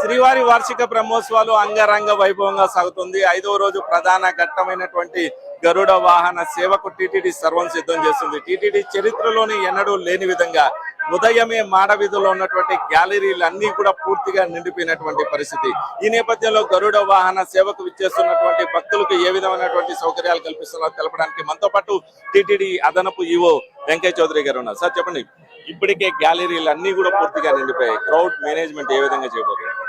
శ్రీవారి వార్షిక బ్రహ్మోత్సవాలు అంగరంగ వైభవంగా సాగుతుంది. ఐదవ రోజు ప్రధాన ఘట్టమైనటువంటి గరుడ వాహన సేవకు టిటిడి సర్వం సిద్ధం చేస్తుంది. టిటిడి చరిత్రలోని ఎన్నడూ లేని విధంగా ఉదయమే మాడవీధిలో ఉన్నటువంటి గ్యాలరీలు అన్ని కూడా పూర్తిగా నిండిపోయినటువంటి పరిస్థితి. ఈ నేపథ్యంలో గరుడ వాహన సేవకు విచ్చేస్తున్నటువంటి భక్తులకు ఏ విధమైనటువంటి సౌకర్యాలు కల్పిస్తున్నారో తెలపడానికి మనతో పాటు టిటిడి అదనపు ఈవో వెంకయ్య చౌదరి గారు ఉన్నారు. సార్ చెప్పండి. ఇప్పటికే గ్యాలరీలు అన్ని కూడా పూర్తిగా నిండిపోయాయి. క్రౌడ్ మేనేజ్మెంట్ ఏ విధంగా చేయబోతున్నారు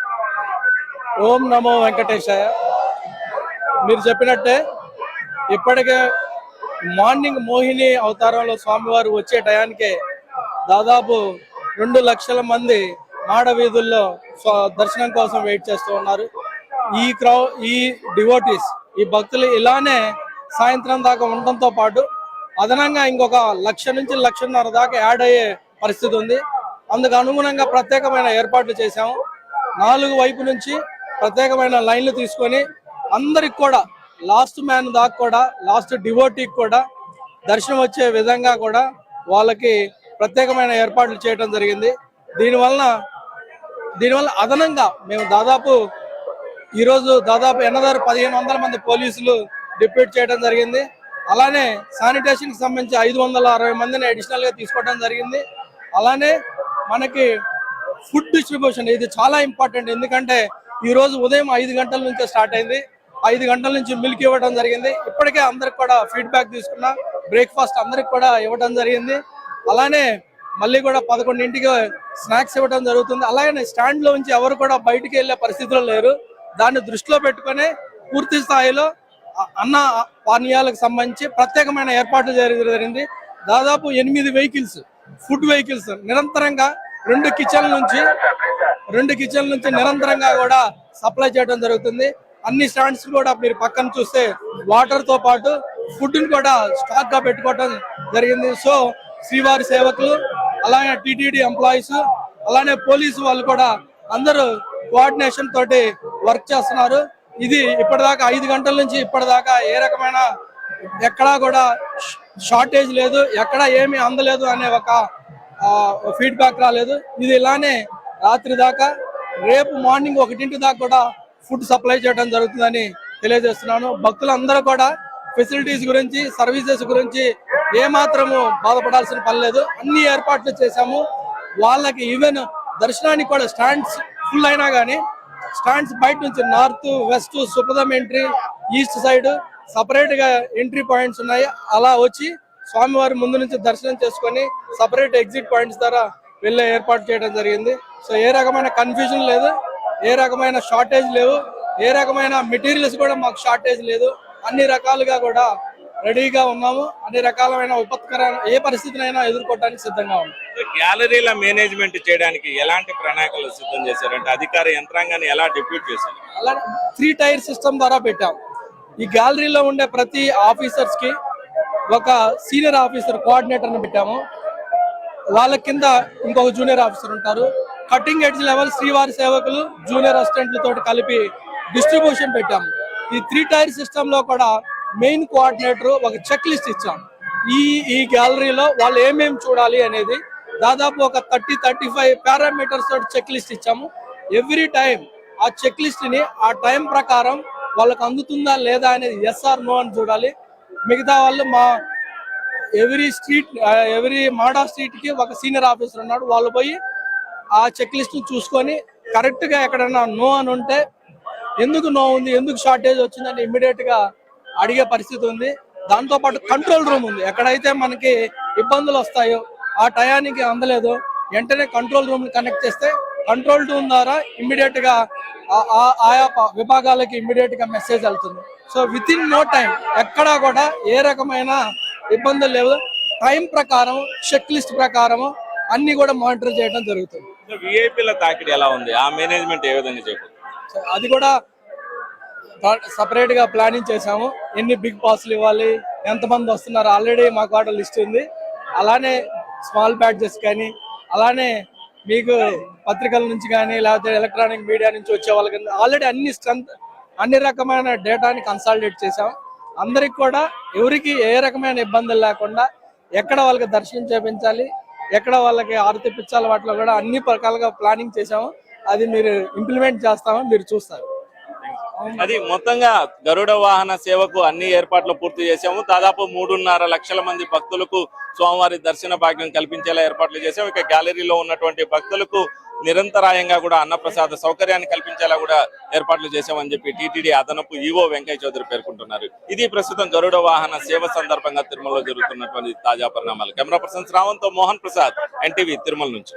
ఓం నమో వెంకటేశాయ. మీరు చెప్పినట్టే ఇప్పటికే మార్నింగ్ మోహిని అవతారంలో స్వామివారు వచ్చే టయానికే దాదాపు రెండు లక్షల మంది మాడ వీధుల్లో దర్శనం కోసం వెయిట్ చేస్తూ ఉన్నారు. ఈ క్రౌ ఈ డివోటీస్ ఈ భక్తులు ఇలానే సాయంత్రం దాకా ఉండటంతో పాటు అదనంగా ఇంకొక లక్ష నుంచి లక్షన్నర దాకా యాడ్ అయ్యే పరిస్థితి ఉంది. అందుకు అనుగుణంగా ప్రత్యేకమైన ఏర్పాట్లు చేశాము. నాలుగు వైపు నుంచి ప్రత్యేకమైన లైన్లు తీసుకొని అందరికి కూడా లాస్ట్ మ్యాన్ దాకా కూడా లాస్ట్ డివోటీకి కూడా దర్శనం వచ్చే విధంగా కూడా వాళ్ళకి ప్రత్యేకమైన ఏర్పాట్లు చేయడం జరిగింది. దీనివలన దీనివల్ల అదనంగా మేము దాదాపు ఈరోజు దాదాపు ఎనదారు పదిహేను వందల మంది పోలీసులు డిప్యూట్ చేయడం జరిగింది. అలానే శానిటేషన్కి సంబంధించి ఐదు వందల అరవై మందిని అడిషనల్గా తీసుకోవడం జరిగింది. అలానే మనకి ఫుడ్ డిస్ట్రిబ్యూషన్ ఇది చాలా ఇంపార్టెంట్. ఎందుకంటే ఈ రోజు ఉదయం ఐదు గంటల నుంచే స్టార్ట్ అయింది. ఐదు గంటల నుంచి మిల్క్ ఇవ్వడం జరిగింది. ఇప్పటికే అందరికి కూడా ఫీడ్బ్యాక్ తీసుకున్నా బ్రేక్ఫాస్ట్ అందరికి కూడా ఇవ్వడం జరిగింది. అలానే మళ్ళీ కూడా పదకొండింటికి స్నాక్స్ ఇవ్వడం జరుగుతుంది. అలాగే స్టాండ్ ఉంచి ఎవరు కూడా బయటికి వెళ్ళే పరిస్థితులు లేరు. దాన్ని దృష్టిలో పెట్టుకొని పూర్తి స్థాయిలో అన్న పానీయాలకు సంబంధించి ప్రత్యేకమైన ఏర్పాట్లు జరిగింది. దాదాపు ఎనిమిది వెహికల్స్ ఫుడ్ వెహికల్స్ నిరంతరంగా రెండు కిచెన్ నుంచి రెండు కిచెన్ నుంచి నిరంతరంగా కూడా సప్లై చేయడం జరుగుతుంది. అన్ని స్టాండ్స్ కూడా మీరు పక్కన చూస్తే వాటర్తో పాటు ఫుడ్ని కూడా స్టాక్గా పెట్టుకోవడం జరిగింది. సో శ్రీవారి సేవకులు అలానే టిటిడి ఎంప్లాయీస్ అలానే పోలీసు వాళ్ళు కూడా అందరూ కోఆర్డినేషన్ తోటి వర్క్ చేస్తున్నారు. ఇది ఇప్పటిదాకా ఐదు గంటల నుంచి ఇప్పటిదాకా ఏ రకమైన ఎక్కడా కూడా షార్టేజ్ లేదు. ఎక్కడా ఏమీ అందలేదు అనే ఒక ఫీడ్బ్యాక్ రాలేదు. ఇది ఇలానే రాత్రి దాకా రేపు మార్నింగ్ ఒకటింటి దాకా కూడా ఫుడ్ సప్లై చేయడం జరుగుతుందని తెలియజేస్తున్నాను. భక్తులందరూ కూడా ఫెసిలిటీస్ గురించి సర్వీసెస్ గురించి ఏ బాధపడాల్సిన పని లేదు. అన్ని ఏర్పాట్లు చేశాము. వాళ్ళకి ఈవెన్ దర్శనానికి కూడా స్టాండ్స్ ఫుల్ అయినా కానీ స్టాండ్స్ బయట నుంచి నార్త్ వెస్ట్ సుప్రదం ఎంట్రీ ఈస్ట్ సైడ్ సపరేట్గా ఎంట్రీ పాయింట్స్ ఉన్నాయి. అలా వచ్చి స్వామివారి ముందు నుంచి దర్శనం చేసుకొని సపరేట్ ఎగ్జిట్ పాయింట్స్ ద్వారా వెళ్ళే ఏర్పాటు చేయడం జరిగింది. సో ఏ రకమైన కన్ఫ్యూజన్ లేదు ఏ రకమైన షార్టేజ్ లేవు ఏ రకమైన మెటీరియల్స్ కూడా మాకు షార్టేజ్ లేదు. అన్ని రకాలుగా కూడా రెడీగా ఉన్నాము. అన్ని రకాలమైన విపత్కర ఏ పరిస్థితినైనా ఎదుర్కోవడానికి సిద్ధంగా ఉన్నాం. గ్యాలరీల మేనేజ్మెంట్ చేయడానికి ఎలాంటి ప్రణాళికలు సిద్ధం చేశారంటే అధికార యంత్రాంగాన్ని ఎలా డిప్యూట్ చేశారు? అలా త్రీ టైర్ సిస్టమ్ ద్వారా పెట్టాం. ఈ గ్యాలరీలో ఉండే ప్రతి ఆఫీసర్స్కి ఒక సీనియర్ ఆఫీసర్ కోఆర్డినేటర్ని పెట్టాము. వాళ్ళ కింద ఇంకొక జూనియర్ ఆఫీసర్ ఉంటారు. కటింగ్ ఎడ్జ్ లెవెల్ శ్రీవారి సేవకులు జూనియర్ అసిస్టెంట్లతో తోటి కలిపి డిస్ట్రిబ్యూషన్ పెట్టాము. ఈ త్రీ టైర్ సిస్టమ్లో కూడా మెయిన్ కోఆర్డినేటర్ ఒక చెక్ లిస్ట్ ఇచ్చాం. ఈ ఈ గ్యాలరీలో వాళ్ళు ఏమేమి చూడాలి అనేది దాదాపు ఒక థర్టీ థర్టీ ఫైవ్ పారామీటర్స్ తోటి చెక్ లిస్ట్ ఇచ్చాము. ఎవ్రీ టైం ఆ చెక్ లిస్ట్ని ఆ టైం ప్రకారం వాళ్ళకి అందుతుందా లేదా అనేది ఎస్ ఆర్ నో అని చూడాలి. మిగతా వాళ్ళు మా ఎవరీ స్ట్రీట్ ఎవ్రీ మాడా స్ట్రీట్కి ఒక సీనియర్ ఆఫీసర్ ఉన్నాడు. వాళ్ళు పోయి ఆ చెక్ లిస్ట్ చూసుకొని కరెక్ట్గా ఎక్కడైనా నో అని ఉంటే ఎందుకు నో ఉంది? ఎందుకు షార్టేజ్ వచ్చిందని ఇమ్మీడియట్గా అడిగే పరిస్థితి ఉంది. దాంతో పాటు కంట్రోల్ రూమ్ ఉంది. ఎక్కడైతే మనకి ఇబ్బందులు వస్తాయో ఆ టయానికి అందలేదు. వెంటనే కంట్రోల్ రూమ్ కనెక్ట్ చేస్తే కంట్రోల్ రూమ్ ద్వారా ఇమ్మీడియట్గా ఆయా విభాగాలకి ఇమ్మీడియట్గా మెసేజ్ వెళ్తుంది. So within no time ఎక్కడా కూడా ఏ రకమైన ఇబ్బందులు లేవు. టైం ప్రకారం చెక్ లిస్ట్ ప్రకారం అన్ని కూడా మానిటర్ చేయడం జరుగుతుంది. విఐపీల తాకిడి ఎలా ఉంది? ఆ మేనేజ్మెంట్ ఏ విధంగా చేయబోతుంది సో అది కూడా సపరేట్గా ప్లానింగ్ చేసాము ఎన్ని బిగ్ పాస్లు ఇవ్వాలి? ఎంతమంది వస్తున్నారు? ఆల్రెడీ మాకు ఆర్డర్ లిస్ట్ ఉంది. అలానే స్మాల్ బ్యాడ్జెస్ కానీ అలానే మీకు పత్రికల నుంచి కానీ లేకపోతే ఎలక్ట్రానిక్ మీడియా నుంచి వచ్చే వాళ్ళకి ఆల్రెడీ అన్ని స్ట్రెంత్ అన్ని రకమైన డేటాని కన్సాలిడేట్ చేసాం అందరికి కూడా ఎవరికి ఏ రకమైన ఇబ్బందులు లేకుండా ఎక్కడ వాళ్ళకి దర్శనం చేపించాలి ఎక్కడ వాళ్ళకి ఆరు తెప్పించాలి వాటిలో కూడా అన్ని రకాలుగా ప్లానింగ్ చేసాము అది మీరు ఇంప్లిమెంట్ చేస్తామో మీరు చూస్తారు. అది మొత్తంగా గరుడ వాహన సేవకు అన్ని ఏర్పాట్లు పూర్తి చేశాము. దాదాపు మూడున్నర లక్షల మంది భక్తులకు స్వామివారి దర్శన భాగ్యం కల్పించేలా ఏర్పాట్లు చేశాము. ఇక గ్యాలరీలో ఉన్నటువంటి భక్తులకు నిరంతరాయంగా కూడా అన్నప్రసాద సౌకర్యాన్ని కల్పించేలా కూడా ఏర్పాట్లు చేశామని చెప్పి టీటీడీ అదనపు ఈవో వెంకయ్య చౌదరి పేర్కొంటున్నారు. ఇది ప్రస్తుతం గరుడ వాహన సేవ సందర్భంగా తిరుమలలో జరుగుతున్నటువంటి తాజా పరిణామాలు. కెమెరా పర్సన్ రావంతో మోహన్ ప్రసాద్ ఎన్టీవీ తిరుమల నుంచి.